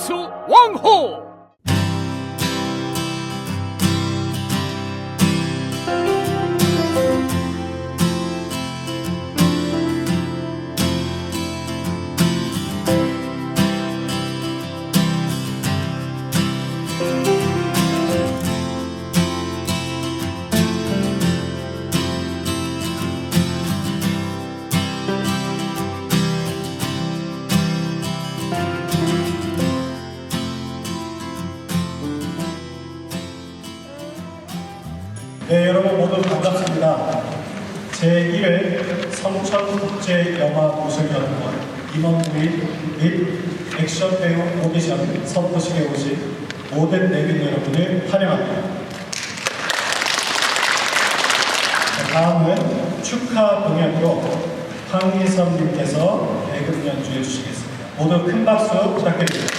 가수 왕호 성천국제영화무술연구원 임원부인 및 액션 배우 오디션 선포식에 오신 모든 내빈 여러분을 환영합니다. 자, 다음은 축하 공연으로 황희선님께서 대금 연주해 주시겠습니다. 모두 큰 박수 부탁드립니다.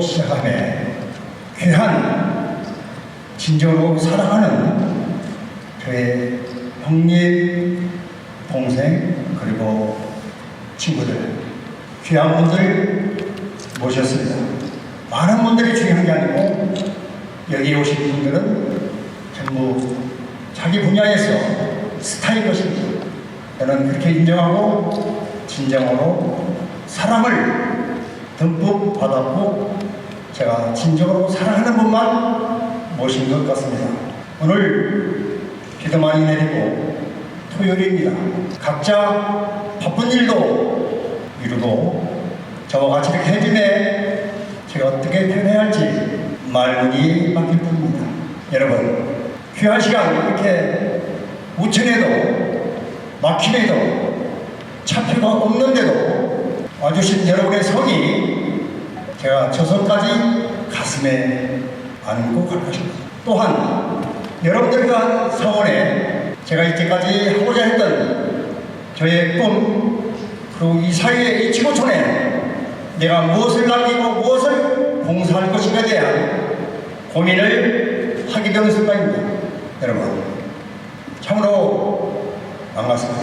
시작함에 귀한 진정으로 사랑하는 저의 형님, 동생 그리고 친구들 귀한 분들 모셨습니다. 많은 분들이 중요한 게 아니고 여기 오신 분들은 전부 자기 분야에서 스타일 것입니다. 저는 그렇게 인정하고 진정으로 사랑을 듬뿍 받았고 제가 진정으로 사랑하는 분만 모신 것 같습니다. 오늘 비도 많이 내리고 토요일입니다. 각자 바쁜 일도 이루고 저와 같이 이렇게 해주네 제가 어떻게 표현해야 할지 말문이 막힐 뿐입니다. 여러분 귀한 시간 이렇게 우천에도 막히네도 차표가 없는데도 와주신 여러분의 성이 제가 저선까지 가슴에 안고 갈 것입니다. 또한 여러분들과 성원에 제가 이때까지 하고자 했던 저의 꿈 그리고 이 사회의 이 지구촌에 내가 무엇을 남기고 무엇을 봉사할 것인가에 대한 고민을 하게 되는 순간입니다. 여러분 참으로 반갑습니다.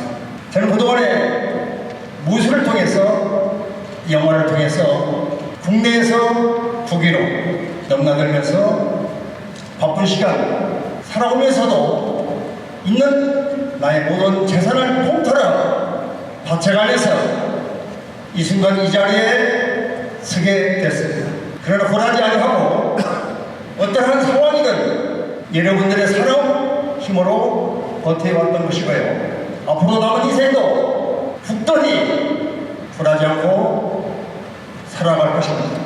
저는 그동안에 무술을 통해서 영화를 통해서 국내에서 국위로 넘나들면서 바쁜 시간 살아오면서도 있는 나의 모든 재산을 통틀어 바쳐가면서 이 순간 이 자리에 서게 됐습니다. 그러나 고라지 아니하고 어떠한 상황이든 여러분들의 사랑 힘으로 버텨왔던 것이고요. 앞으로 남은 인생도 굳건히 굴하지 않고 살아갈 것입니다.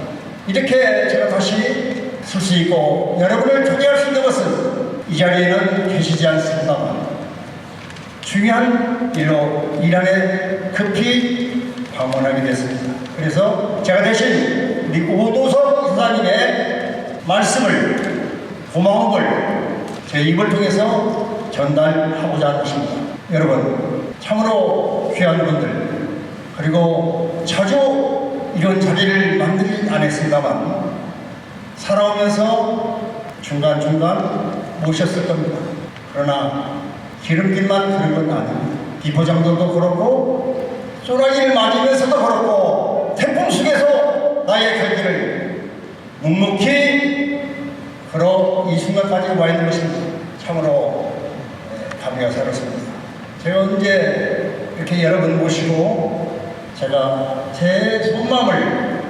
이렇게 제가 다시 설수 있고 여러분을 초대할 수 있는 것은 이 자리에는 계시지 않습니다만 중요한 일로 일 안에 급히 방문하게 됐습니다. 그래서 제가 대신 우리 오도석 이사님의 말씀을 고마움을 제 입을 통해서 전달하고자 하는 것입니다. 여러분 참으로 귀한 분들 그리고 자주 이런 자리를 만들진 않았습니다만 살아오면서 중간중간 모셨을 겁니다. 그러나 기름길만 그런 건 아닙니다. 비포장도도 그렇고 소나기를 맞으면서도 그렇고 태풍 속에서 나의 갈 길을 묵묵히 걸어 이 순간까지 와 있는 것입니다. 참으로 감회가 새롭습니다. 제가 언제 이렇게 여러분 모시고 제가 제 속마음을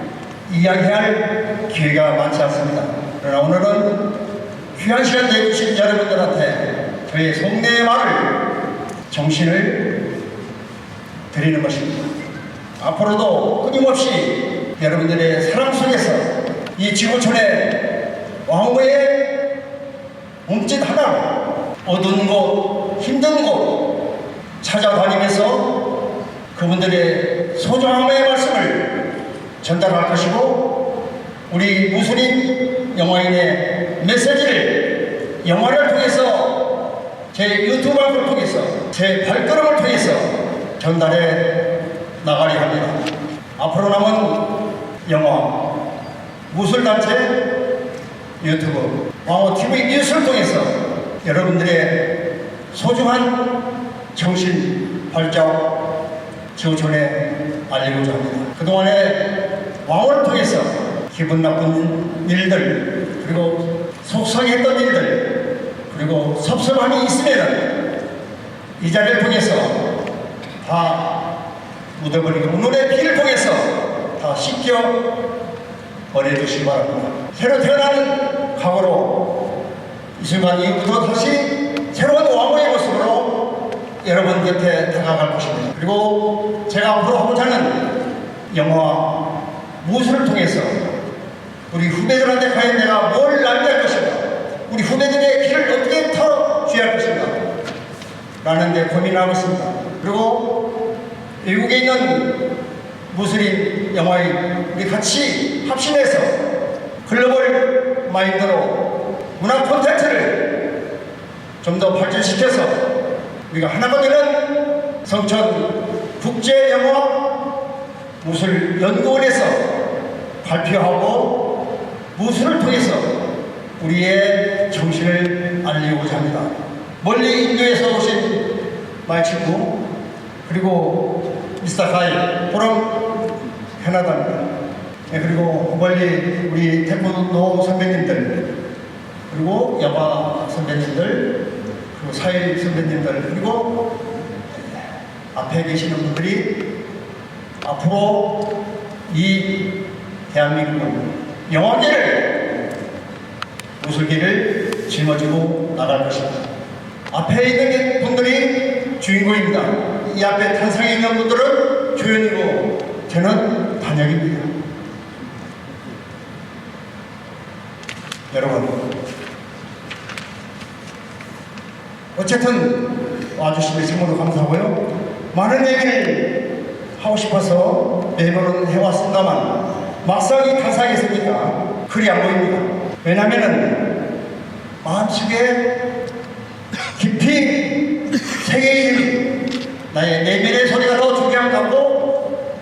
이야기할 기회가 많지 않습니다. 그러나 오늘은 귀한 시간 내주신 여러분들한테 저의 속내의 말을 정신을 드리는 것입니다. 앞으로도 끊임없이 여러분들의 사랑 속에서 이 지구촌의 왕후의 하나로 어두운 곳, 힘든 곳, 찾아다니면서 그분들의 소중함의 말씀을 전달할 것이고 우리 무슬림 영화인의 메시지를 영화를 통해서 제 유튜브를 통해서 제 발걸음을 통해서 전달해 나가려 합니다. 앞으로 남은 영화 무술단체 유튜브 왕호 TV 뉴스를 통해서 여러분들의 소중한 정신 발자 국 지구촌에 알리고자 합니다. 그동안에 왕호를 통해서 기분 나쁜 일들 그리고 속상했던 일들 그리고 섭섭함이 있으면 이 자리를 통해서 다 묻어버리고 오늘의 피를 통해서 다 씻겨 버려주시기 바랍니다. 새로 태어나는 각오로 이 순간 이후부터 다시 새로운 왕호의 모습으로 여러분 곁에 다가갈 것입니다. 그리고 제가 앞으로 하고자 하는 영화 무술을 통해서 우리 후배들한테 과연 내가 뭘 남길 것인가 우리 후배들의 길을 어떻게 털어줘야 할 것인가 라는 데 고민하고 있습니다. 그리고 미국에 있는 무슬림 영화인 우리 같이 합심해서 글로벌 마인드로 문화 콘텐츠를 좀 더 발전시켜서 우리가 하나가 되는 성천 국제영화 무술연구원에서 발표하고 무술을 통해서 우리의 정신을 알리고자 합니다. 멀리 인도에서 오신 마이 친구 그리고 미스터 카이 보람 캐나다입니다. 네, 그리고 멀리 우리 태권도 선배님들 그리고 여가 선배님들 그리고 사회 선배님들 그리고 앞에 계시는 분들이 앞으로 이 대한민국 영화계를 무술계를 짊어지고 나갈 것입니다. 앞에 있는 분들이 주인공입니다. 이 앞에 탄상에 있는 분들은 조연이고 저는 단역입니다. 여러분, 어쨌든 와주시면 참으로 감사하고요. 많은 얘기를 하고 싶어서 매번은 해왔습니다만 막상 이 탄상에 있으니까 글이 안 보입니다. 왜냐면은 마음속에 깊이 새겨진 나의 내면의 소리가 더 중요한 것 같고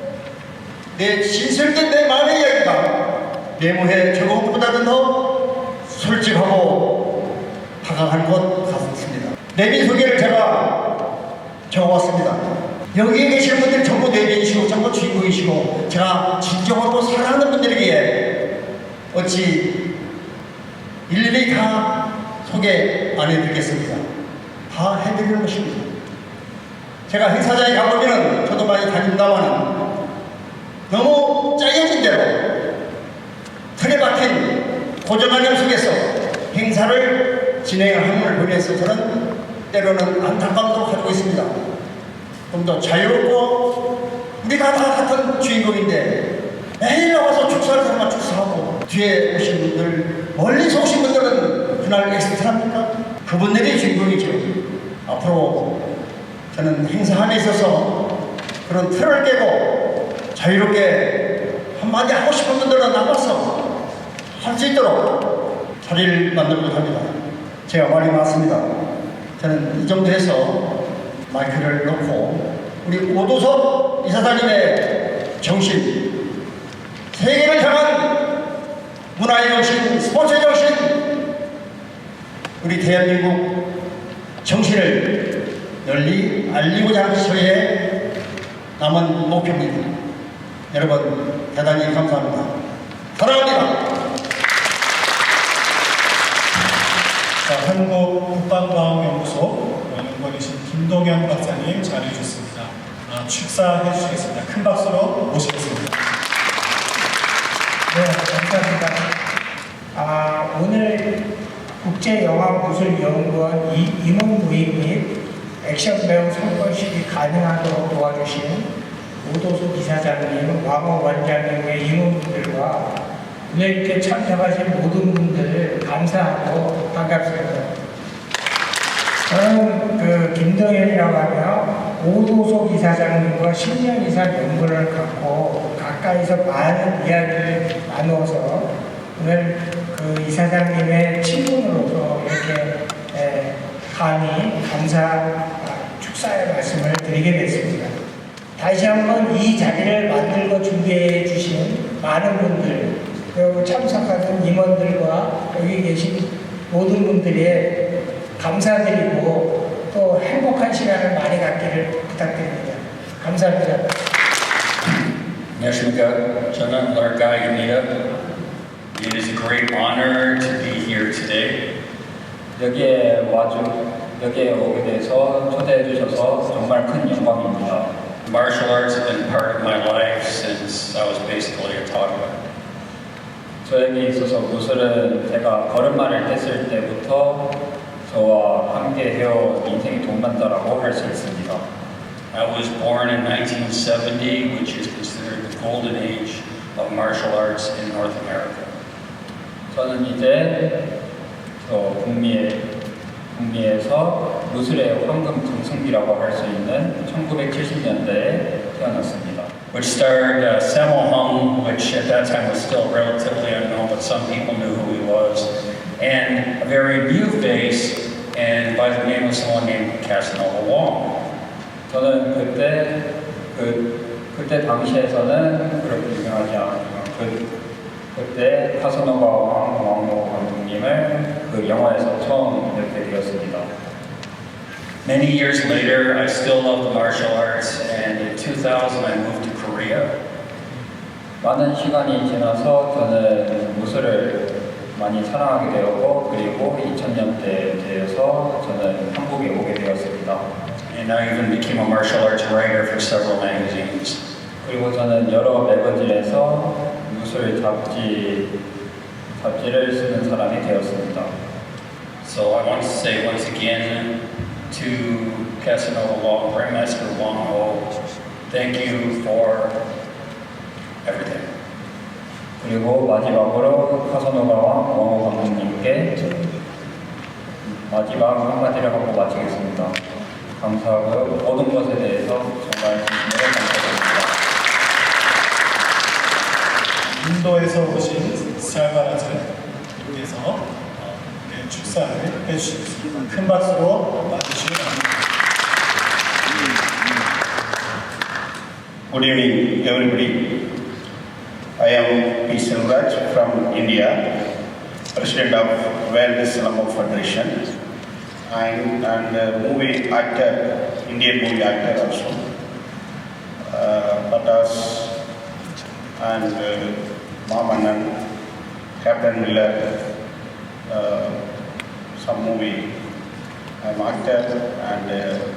내 진실된 내 마음의 이야기가 적은 것보다는 더 솔직하고 다가가는 것. 내면 소개를 제가 적어왔습니다. 여기에 계시는 분들이 전부 내면이시고 전부 주인공이시고 제가 진정으로 사랑하는 분들에게 어찌 일일이 다 소개 안 해드리겠습니다. 다 해드리는 것입니다. 제가 행사장에 가보면 저도 많이 다닌다마는 너무 짜여진 대로 틀에 박힌 고정관념 속에서 행사를 진행하는 걸 보면서 저는 때로는 안타까움도 가지고 있습니다. 좀 더 자유롭고 우리가 다 같은 주인공인데 매일 나와서 축사를 하면 축사하고 뒤에 오신 분들 멀리서 오신 분들은 그날 엑스트라입니까? 그분들이 주인공이죠. 앞으로 저는 행사함에 있어서 그런 틀을 깨고 자유롭게 한마디 하고 싶은 분들은 나가서 할 수 있도록 자리를 만들고자 합니다. 제가 말이 많습니다. 저는 이 정도 해서 마이크를 놓고 우리 오도섭 이사장님의 정신, 세계를 향한 문화의 정신, 스포츠의 정신, 우리 대한민국 정신을 널리 알리고자 하는 저의 남은 목표입니다. 여러분 대단히 감사합니다. 사랑합니다. 한국 국방과학연구소 연구원이신 김동현 박사님 자리해 주셨습니다. 아, 축사해 주시겠습니다. 큰 박수로 모시겠습니다. 네, 감사합니다. 아, 오늘 국제영화무술연구원 이- 임원 모임 및 액션 배우 선거식이 가능하도록 도와주신 오도수 이사장님, 왕호 원장님의 임원분들과 이렇게 참석하신 모든 분들 감사하고 반갑습니다. 저는 그 김동현이라고 하며 오도소 이사장님과 10년 이상 연분을 갖고 가까이서 많은 이야기를 나누어서 오늘 그 이사장님의 친분으로서 이렇게 에, 감히 감사 아, 축사의 말씀을 드리게 됐습니다. 다시 한번 이 자리를 만들고 준비해 주신 많은 분들 그리고 참석하는 임원들과 여기 계신 모든 분들의 감사드리고 또 행복한 시간을 많이 갖기를 부탁드립니다. 감사합니다. 안녕하십니까. 저는 lar가입니다. It is a great honor to be here today. 여기에 와주 여기에 오게 돼서 초대해 주셔서 정말 큰 영광입니다. Martial arts have been part of my life since I was basically a toddler. 저에게 있어서 무술은 제가 걸음마를 뗐을 때부터 저와 함께 해온 인생의 동반자라고 할 수 있습니다. I was born in 1970, which is considered the golden age of martial arts in North America. 저는 이제 저 북미에 북미에서 무술의 황금 강성기라고 할 수 있는 1970년대에 태어났습니다. Which starred uh, Sammo Hung, which at that time was still relatively unknown, but some people knew who he was, and a very new face, and by the name of someone named Casanova Wong. 저는 그때 그 그때 당시에서는 그렇게 유명하지 않았지만 그 그때 카사노바 왕 왕모 감독님을 그 영화에서 처음 뵙게 되었습니다. Many years later, I still love the martial arts, and in 2000, I moved to Korea. 많은 시간이 지나서 저는 무술을 많이 사랑하게 되었고 그리고 2000년대 되어서 저는 한국에 오게 되었습니다. And I even became a martial arts writer for several magazines. 그리고 저는 여러 매거진에서 무술 잡지 잡지를 쓰는 사람이 되었습니다. So I want to say once again to Casanova Wong, Grandmaster Wong Ho, thank you for everything. 그리고 마지막으로 카사노바 왕호 감독님께 마지막 한마디를 하고 마치겠습니다. 감사하고요. 모든 것에 대해서 정말 진심으로 감사드립니다. 인도에서 오신 살바라즈님께서 어, 이렇게 축사를 해주셨습니다. 큰 박수로 맞으시기 바랍니다. Good evening, everybody. I am P. Selvaraj from India, President of Wellness Slumber Federation, and, and movie actor, Indian movie actor also. Uh, and uh, Mamanan, Captain Miller, uh, some movie. I'm actor and uh,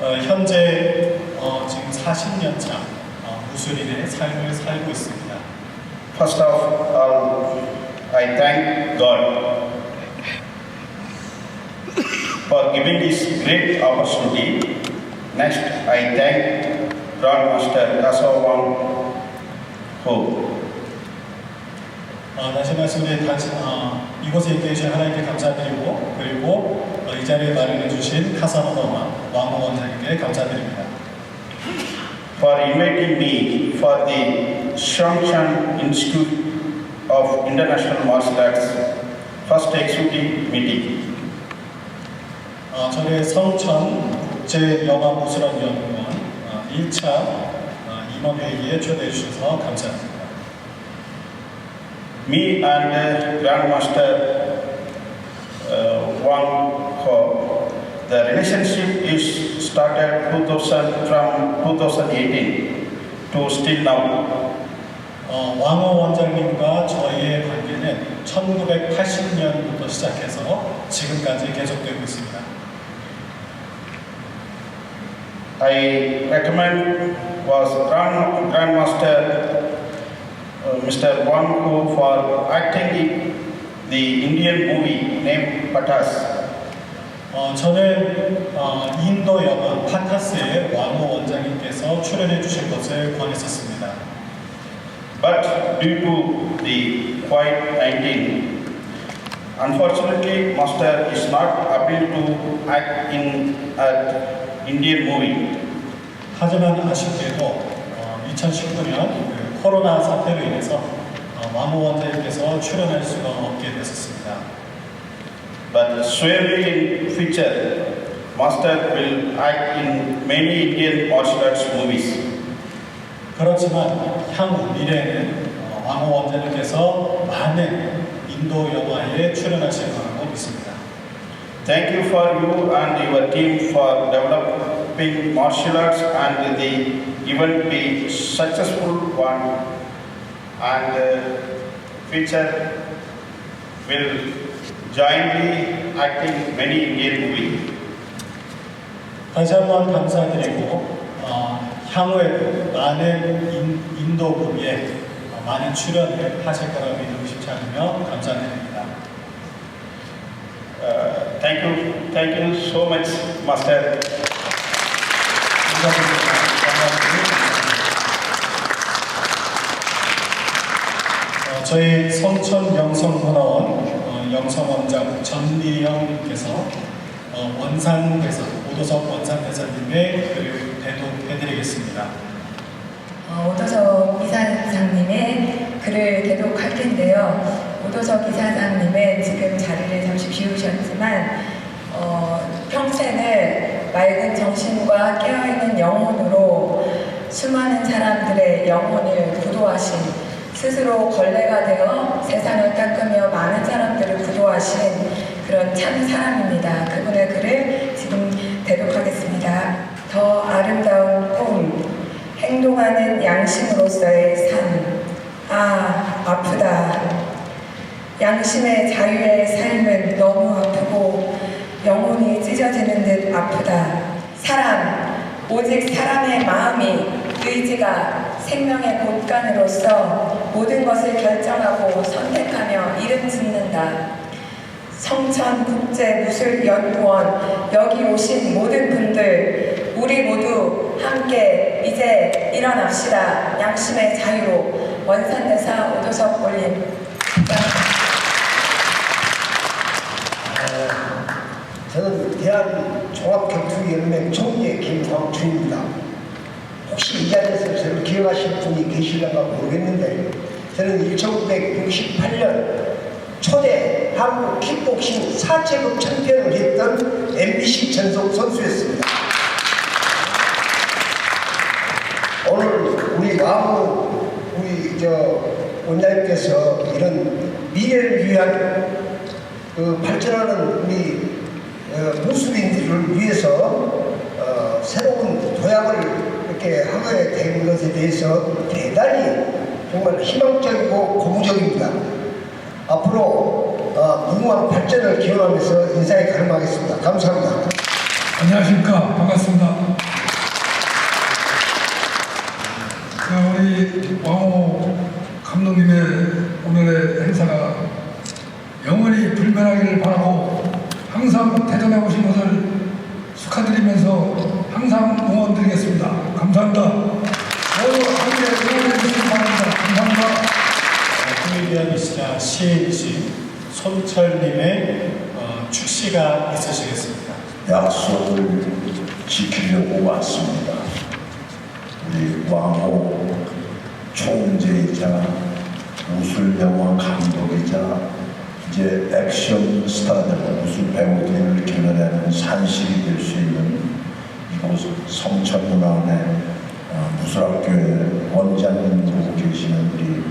어, 현재 어, 지금 40년 차 어, 무술인의 삶을 살고 있습니다. First of all, I thank God for giving this great opportunity. Next, I thank Grandmaster Kasawang Ho. 어, 다시 말씀드린 당신 어, 이곳에 있게 해주신 하나님께 감사드리고 그리고 어, 이 자리에 마련해 주신 카사노마 왕호 원장님께 감사드립니다. for inviting me for the Shangshan Institute of International Martial Arts first executive meeting. 어, 저희 성천 국제영화무술원연구원 어, 1차 어, 임원회의에 초대해 주셔서 감사합니다. Me and uh, Grandmaster uh, Wang Ho, the relationship is started 2000 from 2018 to still now. 어, 왕호 원장님과 저희의 관계는 1980년부터 시작해서 지금까지 계속되고 있습니다. I recommend was Grand, Grandmaster uh, Mr. Wang Hu for acting in the Indian movie named Patas. 어, 저는 어, 인도 영화 파타스의 왕호 원장님께서 출연해 주신 것을 권했었습니다. But due to the COVID-19, unfortunately, Master is not able to act in an Indian movie. 하지만 아쉽게도 어, 2019년 그 코로나 사태로 인해서 어, 왕호 원장님께서 출연할 수가 없게 됐었습니다. But surely in future, Master will act in many Indian martial arts movies. 그렇지만 향후 미래에는 어, 왕호 원장님께서 많은 인도 영화에 출연하실 거라고 믿습니다. Thank you for you and your team for developing martial arts and the event be successful one and uh, future will jointly acting many Indian movie. 다시 한번 감사드리고 어, 향후에도 많은 인, 인도 무비에 어, 많은 출연을 하실 거라 믿고 싶지 않으며 감사드립니다. Uh, thank you, thank you so much, Master. 감사드립니다. 감사드립니다. 어, 저희 성천 영성문화원 어, 영성원장 전미영님께서 어, 원산 대사, 오도석 원산 대사님의 글을 대독해드리겠습니다. 어, 오도석 이사장님의 글을 대독할 텐데요. 오도석 이사장님은 지금 자리를 잠시 비우셨지만 어, 평생을 맑은 정신과 깨어있는 영혼으로 수많은 사람들의 영혼을 구도하신 스스로 걸레가 되어 세상을 닦으며 많은 사람들을 구도하신 그런 참 사람입니다. 그분의 글을 지금 대독하겠습니다. 더 아름다운 꿈, 행동하는 양심으로서의 삶. 아, 아프다. 양심의 자유의 삶은 너무 아프고 영혼이 찢어지는 듯 아프다. 사람, 오직 사람의 마음이 의지가 생명의 곳간으로서 모든 것을 결정하고 선택하며 이름 짓는다. 성천 국제 무술 연구원 여기 오신 모든 분들 우리 모두 함께 이제 일어납시다. 양심의 자유로 원산대사 오도석 올림 저는 대한 종합격투연맹 총재 김광준입니다. 혹시 이 자리에서 저를 기억하실 분이 계실런가 모르겠는데 저는 1968년 초대 한국 킥복싱 4체급 챔피언을 했던 MBC 전속 선수였습니다. 오늘 우리 와무 우리 저 원장님께서 이런 미래를 위한 그 발전하는 우리 어, 무술인들을 위해서 어, 새로운 도약을 이렇게 하게 된 것에 대해서 대단히 정말 희망적이고 고무적입니다. 앞으로 어, 무궁한 발전을 기원하면서 인사에 가름하겠습니다. 감사합니다. 안녕하십니까 반갑습니다. 자, 우리 왕호 감독님의 오늘의 행사가 영원히 불멸하기를 바라고 항상 대전에 오신 것을 축하드리면서 항상 응원드리겠습니다. 감사합니다. 모두 함께 응원해 주시기 바랍니다. 감사합니다. 코미디언 이시자 시인이신 손철님의 어, 축시가 있으시겠습니다. 약속을 지키려고 왔습니다. 우리 왕호 총재이자 무술영화 감독이자 이제 액션 스타들, 무술 배우들을 겨뤄내는 산실이 될 수 있는 성천문화원의 어, 무술학교의 원장님으로 계시는 우리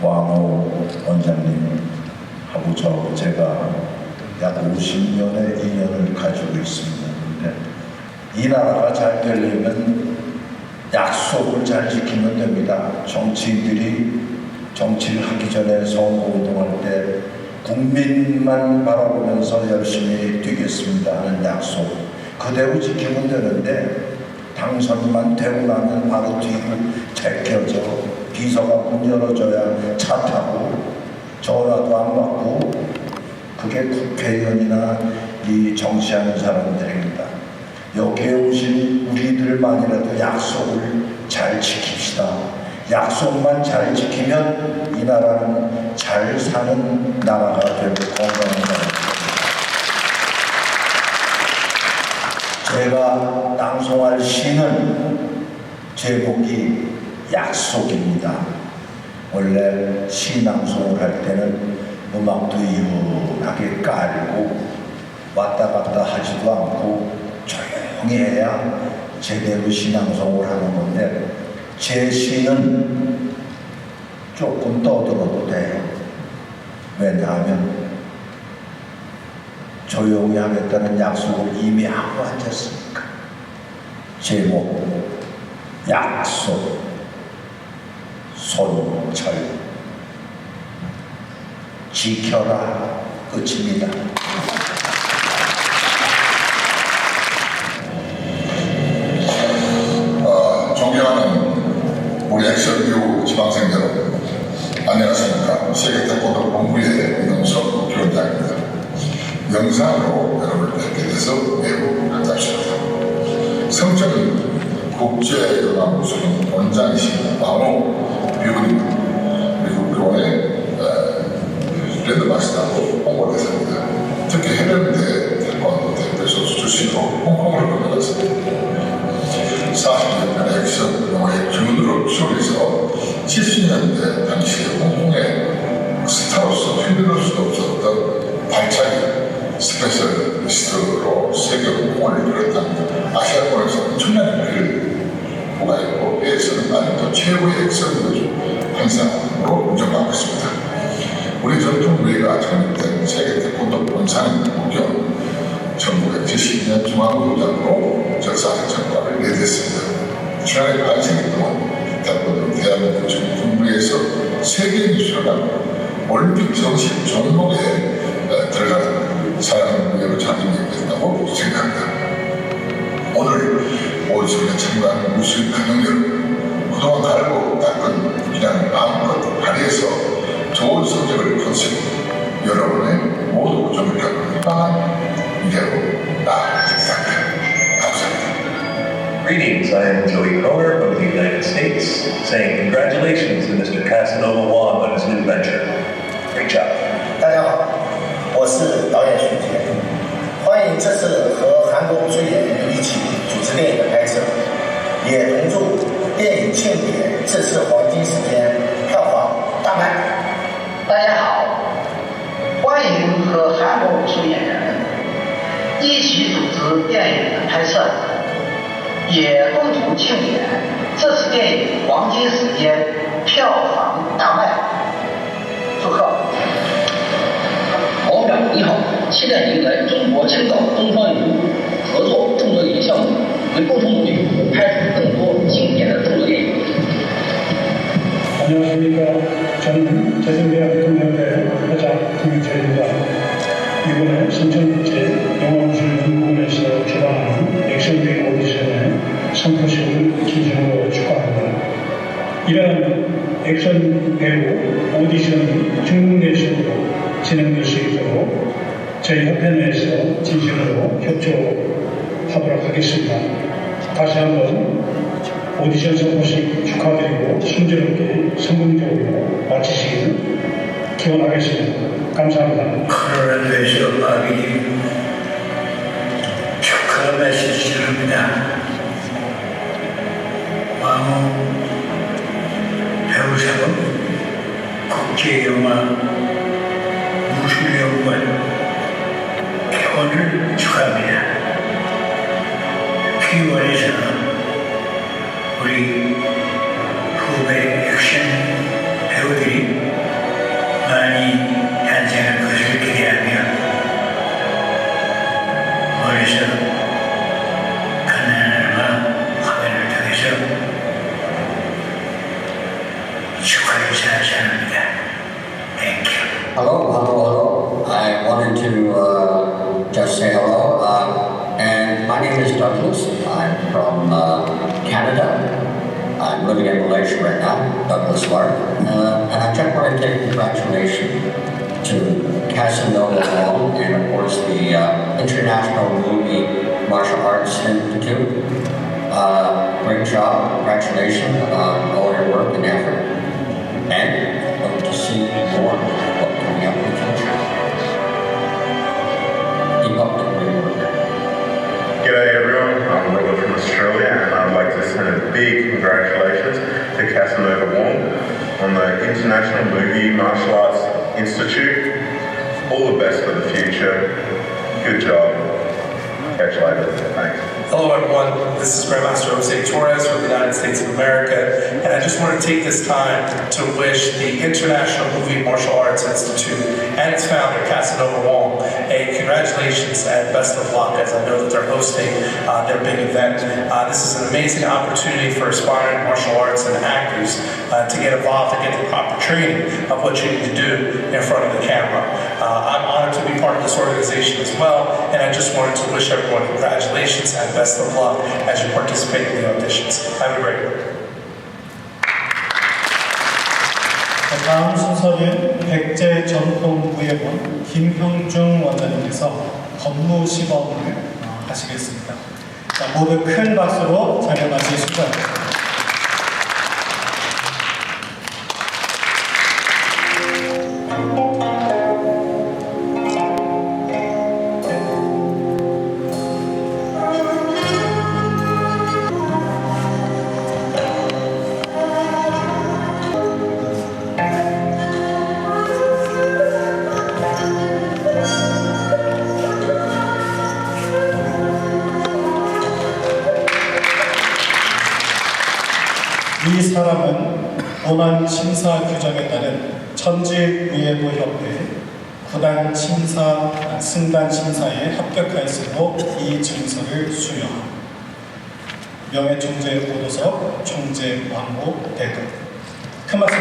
왕호 원장님하고 저 제가 약 50년의 인연을 가지고 있습니다. 이 나라가 잘 되려면 약속을 잘 지키면 됩니다. 정치인들이 정치를 하기 전에 선거운동할 때 국민만 바라보면서 열심히 뛰겠습니다 하는 약속 그대로 지키면 되는데 당선만 되고 나면 바로 뒤를 제껴져 비서가 문 열어줘야 차 타고 전화도 안 받고 그게 국회의원이나 이 정치하는 사람들입니다. 여기에 오신 우리들만이라도 약속을 잘 지킵시다. 약속만 잘 지키면 이 나라는 잘 사는 나라가 건강한 나라가 제가 낭송할 시는 제목이 약속입니다. 원래 시 낭송을 할 때는 음악도 이분하게 깔고 왔다 갔다 하지도 않고 조용히 해야 제대로 시 낭송을 하는 건데 제 시는 조금 떠들어도 돼요. 왜냐하면 조용히 하겠다는 약속을 이미 하고 앉았으니까. 제목, 약속, 손철, 지켜라, 끝입니다. 어, 존경하는 우리 액션 배우 지방생 여러분 안녕하십니까 세계 태권도 본부의 이동석 교원장입니다 영상으로 여러분을 뵙게 돼서 매우 반갑습니다 성적은 국제연합무술 원장이신 왕호 비구님 미국 교원의 어, 브랜드 마스터로 홍보대사입니다. 특히 해병대 태권도 대표 선수 출신으로 홍콩을 건너갔습니다. 40년간의 액션 영화의 기운으로 추억해서 70년대 당시 홍콩의 스타로서 흔들릴 수도 없었던 발차기 스페셜 리스트로 세계 홍콩을 이끌었던 아시아권에서 엄청난 인기를 보가했고 에서는 아직도 최고의 액션 배우 한 사람으로 인정받고 있습니다. 우리 전통 무예가 창립된 세계 태권도 본사는 무려 1970년 중앙도장으로 적사생천과를 내렸습니다. 지난해 8세기 동안 태권도 대한민국 정부에서 세계 미술관 올림픽 정식 종목에 어, 들어가는 사람 무예로 자리매겼다고 생각합니다. 오늘 오전에 참가한 무술 가족 여러분 그동안 갈고 닦은 그냥 마음껏 발휘해서 좋은 성적을 거치고 여러분의 모두 우정을 겪는 희망한 미래로. 감사합니다. Greetings, I am Joey Croner from the United States, saying congratulations to Mr. Casanova Wong on his new venture. Great job. 我是导演徐杰，欢迎这次和韩国武术演员一起主持电影的拍摄，也同祝电影《庆典》这次黄金时间票房大卖。大家好，欢迎和韩国武术演员一起组织电影的拍摄，也共同庆典这次电影黄金时间票房大卖。祝贺！王长你好，期待您来中国青岛东方影路合作众多影项目，为共同努力拍出更多经典的中国电影。 안녕하십니까. 저는 재생대학 동명대 회장 김유철입니다. 이번에 신천국제 영화무술연구원에서 주관하는 액션배우 오디션에 선포식을 진심으로 축하합니다. 이러한 액션 배우 오디션이 중국 내에서도 진행될 수 저희 협회 내에서 진심으로 협조하도록 하겠습니다. 다시 한번 오디션 선포식 축하드리고 순조롭게 성공적으로 마치시길 기원하겠습니다. 감사합니다. 코로나에서 박이님 축하 메시지를 합니다. 왕호 배우사업 국제영화 축하합니다. 기원에서 우리 후배 액션 배우들이 많이 탄생할 것을 기대하며 머리서 say hello. Uh, and my name is Douglas. I'm from uh, Canada. I'm living in Malaysia right now, Douglas Lark. Uh, and I just want to take congratulations to Casanova Long and of course the uh, International Movie Martial Arts Institute. Uh, great job, congratulations on all your work and effort. And hope to see more coming up in the future. Up the. G'day everyone, I'm Robert from Australia and I'd like to send a big congratulations to Casanova Wong on the International Movie Martial Arts Institute. All the best for the future. Good job. Catch you later. Thanks. Hello, everyone. This is Grandmaster Jose Torres from the United States of America, and I just want to take this time to wish the International Movie Martial Arts Institute and its founder, Casanova Wong, a congratulations and best of luck as I know that they're hosting uh, their big event. Uh, this is an amazing opportunity for aspiring martial arts and actors uh, to get involved and get the proper training of what you need to do in front of the camera. Uh, to be part of this organization as well, and I just wanted to wish everyone congratulations and best of luck as you participate in the auditions. Have a great one. 자, 다음 순서는 백제 전통무예원 김형중 원장님께서 법무 시범을 어, 하시겠습니다. 자, 모두 큰 박수로 자리에 맞이해주시죠. 본안 심사 규정에 따른 천지무예도협회 구단 심사 승단 심사에 합격하였으므로 이 증서를 수여함. 명예 총재 오도석 총재 왕복 대등. 큰 박수.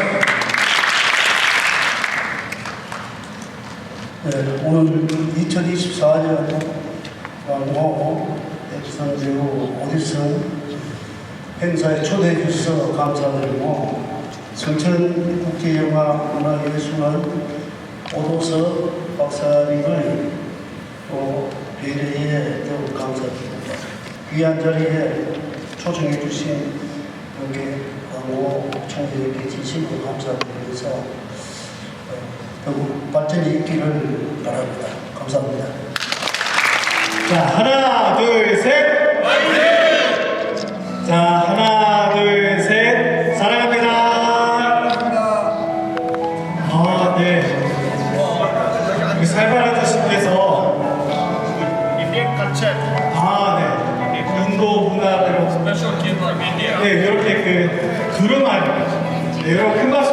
네, 오늘 2024년 왕호 액션배우 오디션 행사에 초대해 주셔서 감사드리고 성천 국제영화문화예술원 오도석 박사님을 또 배려해 또 감사드립니다. 귀한 자리에 초청해 주신 왕호 총재에게 진심으로 감사드리면서 더욱 발전이 있기를 바랍니다. 감사합니다. 자, 하나, 둘, 셋! 자, 하나, 두루마리 네, 여러분 큰 박수.